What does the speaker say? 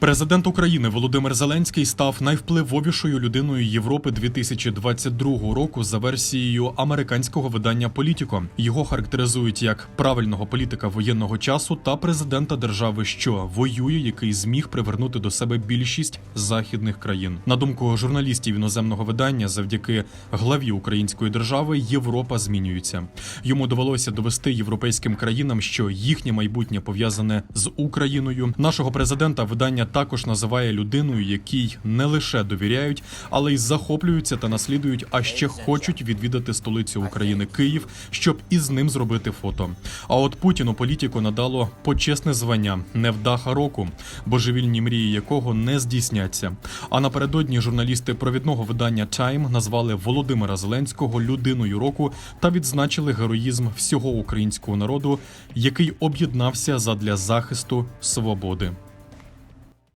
Президент України Володимир Зеленський став найвпливовішою людиною Європи 2022 року за версією американського видання Політіко. Його характеризують як правильного політика воєнного часу та президента держави, що воює, який зміг привернути до себе більшість західних країн. На думку журналістів іноземного видання, завдяки главі української держави Європа змінюється. Йому довелося довести європейським країнам, що їхнє майбутнє пов'язане з Україною. Нашого президента видання також називає людиною, якій не лише довіряють, але й захоплюються та наслідують, а ще хочуть відвідати столицю України Київ, щоб із ним зробити фото. А от Путіну політику надало почесне звання невдаха року, божевільні мрії якого не здійсняться. А напередодні журналісти провідного видання Time назвали Володимира Зеленського людиною року та відзначили героїзм всього українського народу, який об'єднався задля захисту свободи.